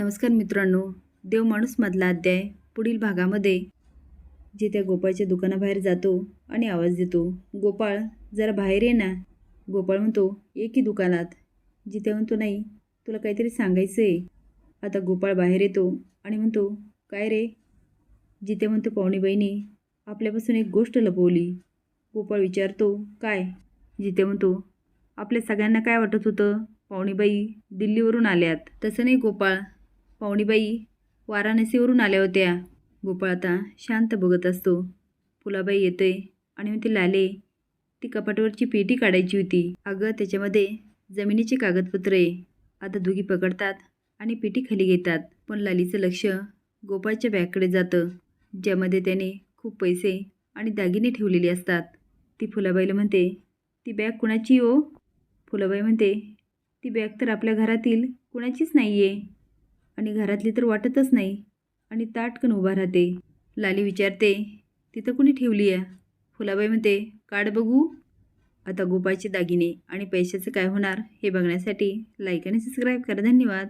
नमस्कार मित्रांनो देव माणूसमधला अध्याय पुढील भागामध्ये. जे त्या गोपाळच्या दुकानाबाहेर जातो आणि आवाज देतो गोपाळ जरा बाहेर ये ना. गोपाळ म्हणतो ये की दुकानात. जिथे म्हणतो नाही तुला काहीतरी सांगायचं आहे आता गोपाळ बाहेर येतो आणि म्हणतो काय रे? जिथे म्हणतो पाहुणी बहिणी आपल्यापासून एक गोष्ट लपवली. गोपाळ विचारतो काय? जिथे म्हणतो आपल्या सगळ्यांना काय वाटत होतं? पाहुणीबाई दिल्लीवरून आल्यात. तसं नाही गोपाळ. पाहुणीबाई वाराणसीवरून आल्या होत्या. गोपाळ आता शांत बघत असतो. फुलाबाई येतोय आणि म्हणते लाले ती कपाटावरची पेटी काढायची होती. अगं त्याच्यामध्ये जमिनीचे कागदपत्र आहे. आता दोघी पकडतात आणि पेटी खाली घेतात. पण लालीचं लक्ष गोपाळच्या बॅगकडे जातं. ज्यामध्ये त्याने खूप पैसे आणि दागिने ठेवलेले असतात. ती फुलाबाईला म्हणते ती बॅग कुणाची हो? फुलाबाई म्हणते ती बॅग तर आपल्या घरातील कुणाचीच नाही आहे आणि घरातली तर वाटतच नाही. आणि ताटकन उभा राहते. लाली विचारते तिथं कुणी ठेवली आहे फुलाबाई म्हणते काढ बघू. आता गोपाळचे दागिने आणि पैशाचं काय होणार हे बघण्यासाठी लाईक आणि सबस्क्राईब करा. धन्यवाद.